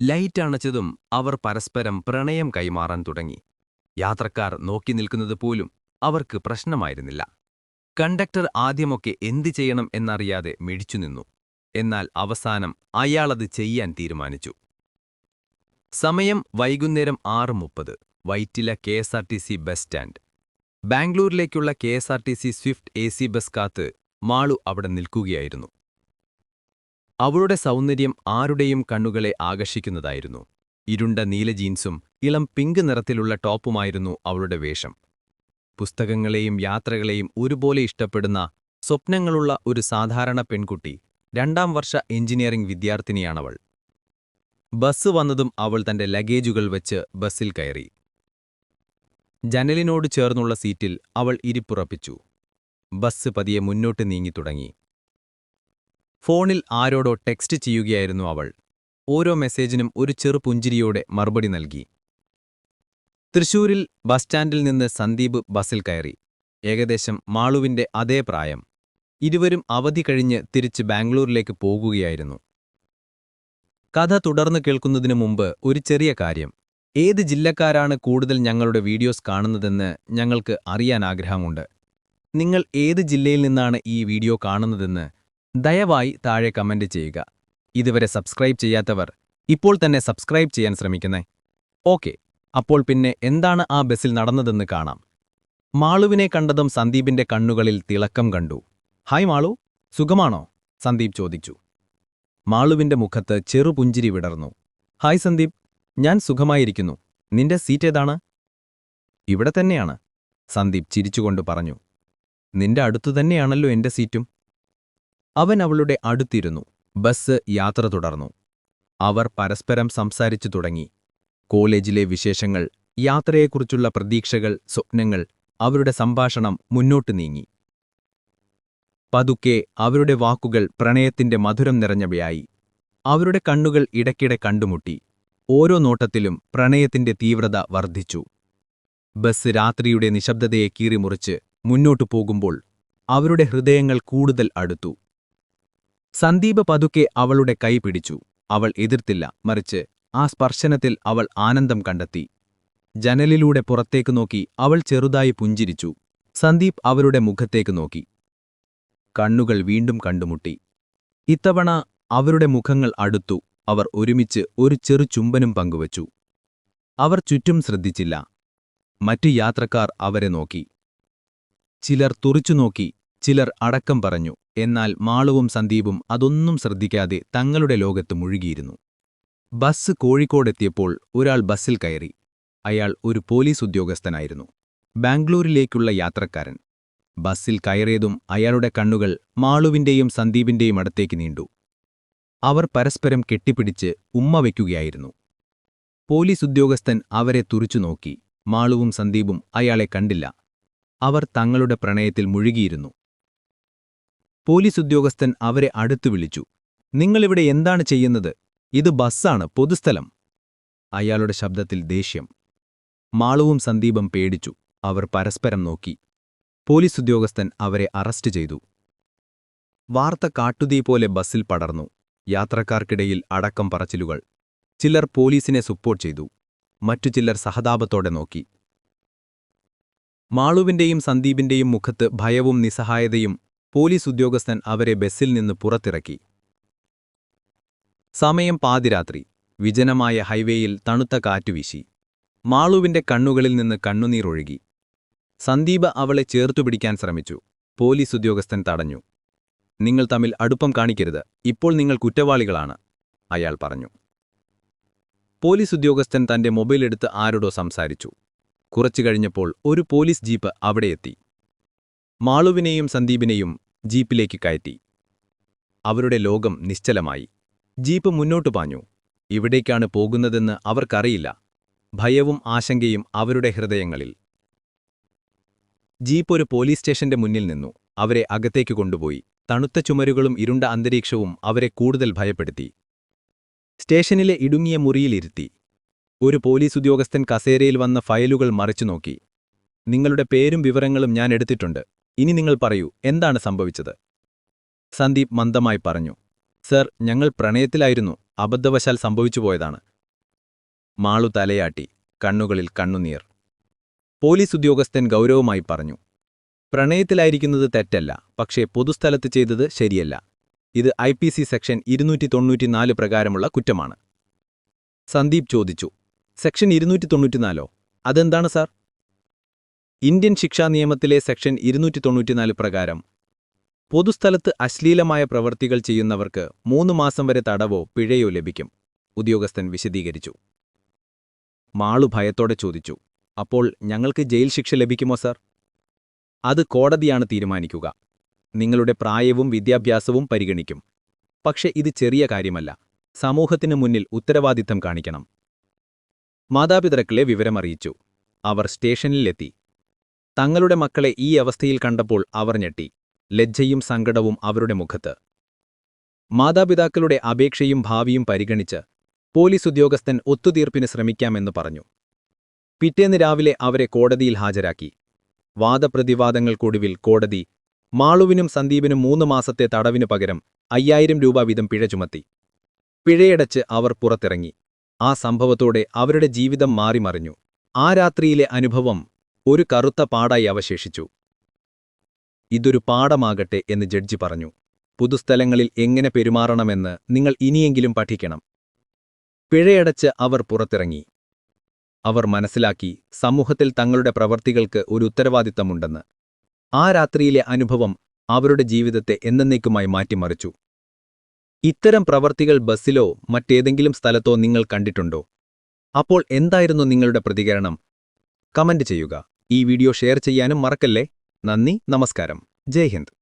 Light അണച്ചതും അവർ പരസ്പരം പ്രണയം കൈമാറാൻ തുടങ്ങി. യാത്രക്കാർ നോക്കി നിൽക്കുന്നത് പോലും അവർക്ക് പ്രശ്നമായിരുന്നില്ല. കണ്ടക്ടർ ആദ്യമൊക്കെ എന്തു ചെയ്യണം എന്നറിയാതെ മിഴിച്ചുനിന്നു എന്നാൽ അവസാനം അയാളത് ചെയ്യാൻ തീരുമാനിച്ചു. സമയം വൈകുന്നേരം ആറ് മുപ്പത് Vyttila K S R T C bus stand. ബാംഗ്ലൂരിലേക്കുള്ള K S R T C swift A C bus കാത്ത് മാളു അവിടെ നിൽക്കുകയായിരുന്നു. അവളുടെ സൗന്ദര്യം ആരുടെയും കണ്ണുകളെ ആകർഷിക്കുന്നതായിരുന്നു. ഇരുണ്ട നീല ജീൻസും ഇളം പിങ്ക് നിറത്തിലുള്ള ടോപ്പുമായിരുന്നു അവളുടെ വേഷം. പുസ്തകങ്ങളെയും യാത്രകളെയും ഒരുപോലെ ഇഷ്ടപ്പെടുന്ന സ്വപ്നങ്ങളുള്ള ഒരു സാധാരണ പെൺകുട്ടി രണ്ടാം വർഷ എഞ്ചിനീയറിംഗ് വിദ്യാർത്ഥിനിയാണവൾ. ബസ് വന്നതും അവൾ തന്റെ ലഗേജുകൾ വെച്ച് ബസ്സിൽ കയറി. ജനലിനോട് ചേർന്നുള്ള സീറ്റിൽ അവൾ ഇരിപ്പുറപ്പിച്ചു. ബസ് പതിയെ മുന്നോട്ട് നീങ്ങി തുടങ്ങി. ഫോണിൽ ആരോടോ ടെക്സ്റ്റ് ചെയ്യുകയായിരുന്നു അവൾ. ഓരോ മെസ്സേജിനും ഒരു ചെറു പുഞ്ചിരിയോടെ മറുപടി നൽകി. തൃശൂരിൽ ബസ് സ്റ്റാൻഡിൽ നിന്ന് സന്ദീപ് ബസ്സിൽ കയറി. ഏകദേശം മാളുവിന്റെ അതേ പ്രായം. ഇരുവരും അവധി കഴിഞ്ഞ് തിരിച്ച് ബാംഗ്ലൂരിലേക്ക് പോകുകയായിരുന്നു. കഥ തുടർന്ന് കേൾക്കുന്നതിനു മുമ്പ് ഒരു ചെറിയ കാര്യം. ഏത് ജില്ലക്കാരാണ് കൂടുതൽ ഞങ്ങളുടെ വീഡിയോസ് കാണുന്നതെന്ന് ഞങ്ങൾക്ക് അറിയാൻ ആഗ്രഹമുണ്ട്. നിങ്ങൾ ഏത് ജില്ലയിൽ നിന്നാണ് ഈ വീഡിയോ കാണുന്നതെന്ന് ദയവായി താഴെ കമന്റ് ചെയ്യുക. ഇതുവരെ സബ്സ്ക്രൈബ് ചെയ്യാത്തവർ ഇപ്പോൾ തന്നെ സബ്സ്ക്രൈബ് ചെയ്യാൻ ശ്രമിക്കുന്നേ. ഓക്കെ അപ്പോൾ പിന്നെ എന്താണ് ആ ബസ്സിൽ നടന്നതെന്ന് കാണാം. മാളുവിനെ കണ്ടതും സന്ദീപിന്റെ കണ്ണുകളിൽ തിളക്കം കണ്ടു. ഹായ് മാളു സുഖമാണോ? സന്ദീപ് ചോദിച്ചു. മാളുവിന്റെ മുഖത്ത് ചെറുപുഞ്ചിരി വിടർന്നു. ഹായ് സന്ദീപ് ഞാൻ സുഖമായിരിക്കുന്നു. നിന്റെ സീറ്റ് ഏതാണ്? ഇവിടെ തന്നെയാണ്. സന്ദീപ് ചിരിച്ചുകൊണ്ട് പറഞ്ഞു. നിന്റെ അടുത്തു തന്നെയാണല്ലോ എന്റെ സീറ്റും. അവൻ അവളുടെ അടുത്തിരുന്നു. ബസ് യാത്ര തുടർന്നു. അവർ പരസ്പരം സംസാരിച്ചു തുടങ്ങി. കോളേജിലെ വിശേഷങ്ങൾ യാത്രയെക്കുറിച്ചുള്ള പ്രതീക്ഷകൾ സ്വപ്നങ്ങൾ അവരുടെ സംഭാഷണം മുന്നോട്ട് നീങ്ങി. പതുക്കെ അവരുടെ വാക്കുകൾ പ്രണയത്തിന്റെ മധുരം നിറഞ്ഞവയായി. അവരുടെ കണ്ണുകൾ ഇടയ്ക്കിടെ കണ്ടുമുട്ടി. ഓരോ നോട്ടത്തിലും പ്രണയത്തിന്റെ തീവ്രത വർദ്ധിച്ചു. ബസ് രാത്രിയുടെ നിശബ്ദതയെ കീറിമുറിച്ച് മുന്നോട്ടു പോകുമ്പോൾ അവരുടെ ഹൃദയങ്ങൾ കൂടുതൽ അടുത്തു. സന്ദീപ് പതുക്കെ അവളുടെ കൈ പിടിച്ചു. അവൾ എതിർത്തില്ല. മറിച്ച് ആ സ്പർശനത്തിൽ അവൾ ആനന്ദം കണ്ടെത്തി. ജനലിലൂടെ പുറത്തേക്ക് നോക്കി അവൾ ചെറുതായി പുഞ്ചിരിച്ചു. സന്ദീപ് അവരുടെ മുഖത്തേക്ക് നോക്കി. കണ്ണുകൾ വീണ്ടും കണ്ടുമുട്ടി. ഇത്തവണ അവരുടെ മുഖങ്ങൾ അടുത്തു. അവർ ഒരുമിച്ച് ഒരു ചെറു ചുംബനും പങ്കുവച്ചു. അവർ ചുറ്റും ശ്രദ്ധിച്ചില്ല. മറ്റു യാത്രക്കാർ അവരെ നോക്കി. ചിലർ തുറിച്ചുനോക്കി ചിലർ അടക്കം പറഞ്ഞു എന്നാൽ മാളുവും സന്ദീപും അതൊന്നും ശ്രദ്ധിക്കാതെ തങ്ങളുടെ ലോകത്ത് മുഴുകിയിരുന്നു. ബസ് കോഴിക്കോടെത്തിയപ്പോൾ ഒരാൾ ബസ്സിൽ കയറി. അയാൾ ഒരു പോലീസ് ഉദ്യോഗസ്ഥനായിരുന്നു. ബാംഗ്ലൂരിലേക്കുള്ള യാത്രക്കാരൻ. ബസ്സിൽ കയറിയതും അയാളുടെ കണ്ണുകൾ മാളുവിന്റെയും സന്ദീപിന്റെയും അടുത്തേക്ക് നീണ്ടു. അവർ പരസ്പരം കെട്ടിപ്പിടിച്ച് ഉമ്മ വയ്ക്കുകയായിരുന്നു. പോലീസ് ഉദ്യോഗസ്ഥൻ അവരെ തുറിച്ചു നോക്കി. മാളുവും സന്ദീപും അയാളെ കണ്ടില്ല. അവർ തങ്ങളുടെ പ്രണയത്തിൽ മുഴുകിയിരുന്നു. പോലീസ് ഉദ്യോഗസ്ഥൻ അവരെ അടുത്തു വിളിച്ചു. നിങ്ങളിവിടെ എന്താണ് ചെയ്യുന്നത്? ഇത് ബസ്സാണ് പൊതുസ്ഥലം. അയാളുടെ ശബ്ദത്തിൽ ദേഷ്യം. മാളുവും സന്ദീപം പേടിച്ചു. അവർ പരസ്പരം നോക്കി. പോലീസ് ഉദ്യോഗസ്ഥൻ അവരെ അറസ്റ്റ് ചെയ്തു. വാർത്ത കാട്ടുതീ പോലെ ബസ്സിൽ പടർന്നു. യാത്രക്കാർക്കിടയിൽ അടക്കം പറച്ചിലുകൾ. ചിലർ പോലീസിനെ സപ്പോർട്ട് ചെയ്തു. മറ്റു ചിലർ സഹതാപത്തോടെ നോക്കി. മാളുവിന്റെയും സന്ദീപിന്റെയും മുഖത്ത് ഭയവും നിസ്സഹായതയും പോലീസ് ഉദ്യോഗസ്ഥൻ അവരെ ബസ്സിൽ നിന്ന് പുറത്തിറക്കി. സമയം പാതിരാത്രി. വിജനമായ ഹൈവേയിൽ തണുത്ത കാറ്റുവീശി മാളുവിന്റെ കണ്ണുകളിൽ നിന്ന് കണ്ണുനീരൊഴുകി സന്ദീപ് അവളെ ചേർത്തുപിടിക്കാൻ ശ്രമിച്ചു. പോലീസ് ഉദ്യോഗസ്ഥൻ തടഞ്ഞു. നിങ്ങൾ തമ്മിൽ അടുപ്പം കാണിക്കരുത്. ഇപ്പോൾ നിങ്ങൾ കുറ്റവാളികളാണ് അയാൾ പറഞ്ഞു. പോലീസ് ഉദ്യോഗസ്ഥൻ തന്റെ മൊബൈലെടുത്ത് ആരോടോ സംസാരിച്ചു. കുറച്ചു കഴിഞ്ഞപ്പോൾ ഒരു പോലീസ് ജീപ്പ് അവിടെയെത്തി മാളുവിനെയും സന്ദീപിനെയും ജീപ്പിലേക്ക് കയറ്റി. അവരുടെ ലോകം നിശ്ചലമായി. ജീപ്പ് മുന്നോട്ടു പാഞ്ഞു. ഇവിടേക്കാണ് പോകുന്നതെന്ന് അവർക്കറിയില്ല. ഭയവും ആശങ്കയും അവരുടെ ഹൃദയങ്ങളിൽ. ജീപ്പ് ഒരു പോലീസ് സ്റ്റേഷന്റെ മുന്നിൽ നിന്നു. അവരെ അകത്തേക്ക് കൊണ്ടുപോയി. തണുത്ത ചുമരുകളും ഇരുണ്ട അന്തരീക്ഷവും അവരെ കൂടുതൽ ഭയപ്പെടുത്തി. സ്റ്റേഷനിലെ ഇടുങ്ങിയ മുറിയിലിരുത്തി. ഒരു പോലീസ് ഉദ്യോഗസ്ഥൻ കസേരയിൽ വന്ന ഫയലുകൾ മറിച്ചു നോക്കി. നിങ്ങളുടെ പേരും വിവരങ്ങളും ഞാൻ എടുത്തിട്ടുണ്ട്. ഇനി നിങ്ങൾ പറയൂ എന്താണ് സംഭവിച്ചത്? സന്ദീപ് മന്ദമായി പറഞ്ഞു സർ ഞങ്ങൾ പ്രണയത്തിലായിരുന്നു അബദ്ധവശാൽ സംഭവിച്ചു പോയതാണ്. മാളു തലയാട്ടി കണ്ണുകളിൽ കണ്ണുനീർ. പോലീസ് ഉദ്യോഗസ്ഥൻ ഗൗരവമായി പറഞ്ഞു പ്രണയത്തിലായിരിക്കുന്നത് തെറ്റല്ല പക്ഷേ പൊതുസ്ഥലത്ത് ചെയ്തത് ശരിയല്ല. ഇത് ഐ പി സി സെക്ഷൻ ഇരുന്നൂറ്റി തൊണ്ണൂറ്റിനാല് പ്രകാരമുള്ള കുറ്റമാണ്. സന്ദീപ് ചോദിച്ചു സെക്ഷൻ ഇരുന്നൂറ്റി തൊണ്ണൂറ്റിനാലോ അതെന്താണ് സാർ? ഇന്ത്യൻ ശിക്ഷാ നിയമത്തിലെ സെക്ഷൻ ഇരുന്നൂറ്റി തൊണ്ണൂറ്റിനാല് പ്രകാരം പൊതുസ്ഥലത്ത് അശ്ലീലമായ പ്രവൃത്തികൾ ചെയ്യുന്നവർക്ക് മൂന്ന് മാസം വരെ തടവോ പിഴയോ ലഭിക്കും. ഉദ്യോഗസ്ഥൻ വിശദീകരിച്ചു. മാളു ഭയത്തോടെ ചോദിച്ചു അപ്പോൾ ഞങ്ങൾക്ക് ജയിൽ ശിക്ഷ ലഭിക്കുമോ സർ? അത് കോടതിയാണ് തീരുമാനിക്കുക. നിങ്ങളുടെ പ്രായവും വിദ്യാഭ്യാസവും പരിഗണിക്കും. പക്ഷെ ഇത് ചെറിയ കാര്യമല്ല. സമൂഹത്തിനു മുന്നിൽ ഉത്തരവാദിത്തം കാണിക്കണം. മാതാപിതാക്കളെ വിവരമറിയിച്ചു. അവർ സ്റ്റേഷനിലെത്തി. തങ്ങളുടെ മക്കളെ ഈ അവസ്ഥയിൽ കണ്ടപ്പോൾ അവർ ഞെട്ടി. ലജ്ജയും സങ്കടവും അവരുടെ മുഖത്ത്. മാതാപിതാക്കളുടെ അപേക്ഷയും ഭാവിയും പരിഗണിച്ച് പോലീസ് ഉദ്യോഗസ്ഥൻ ഒത്തുതീർപ്പിന് ശ്രമിക്കാമെന്ന് പറഞ്ഞു. പിറ്റേന്ന് രാവിലെ അവരെ കോടതിയിൽ ഹാജരാക്കി. വാദപ്രതിവാദങ്ങൾക്കൊടുവിൽ കോടതി മാളുവിനും സന്ദീപിനും മൂന്ന് മാസത്തെ തടവിനു പകരം അയ്യായിരം രൂപ വീതം പിഴ ചുമത്തി. പിഴയടച്ച് അവർ പുറത്തിറങ്ങി. ആ സംഭവത്തോടെ അവരുടെ ജീവിതം മാറിമറിഞ്ഞു. ആ രാത്രിയിലെ അനുഭവം ഒരു കറുത്ത പാടായി അവശേഷിച്ചു. ഇതൊരു പാഠമാകട്ടെ എന്ന് ജഡ്ജി പറഞ്ഞു. പുതുസ്ഥലങ്ങളിൽ എങ്ങനെ പെരുമാറണമെന്ന് നിങ്ങൾ ഇനിയെങ്കിലും പഠിക്കണം. പിഴയടച്ച് അവർ പുറത്തിറങ്ങി. അവർ മനസ്സിലാക്കി സമൂഹത്തിൽ തങ്ങളുടെ പ്രവർത്തികൾക്ക് ഒരു ഉത്തരവാദിത്തമുണ്ടെന്ന്. ആ രാത്രിയിലെ അനുഭവം അവരുടെ ജീവിതത്തെ എന്നേക്കുമായി മാറ്റിമറിച്ചു. ഇത്തരം പ്രവർത്തികൾ ബസ്സിലോ മറ്റേതെങ്കിലും സ്ഥലത്തോ നിങ്ങൾ കണ്ടിട്ടുണ്ടോ? അപ്പോൾ എന്തായിരുന്നു നിങ്ങളുടെ പ്രതികരണം? കമന്റ് ചെയ്യുക. ഈ വീഡിയോ ഷെയർ ചെയ്യാനും മറക്കല്ലേ? നന്ദി നമസ്കാരം. ജയ് ഹിന്ദ്.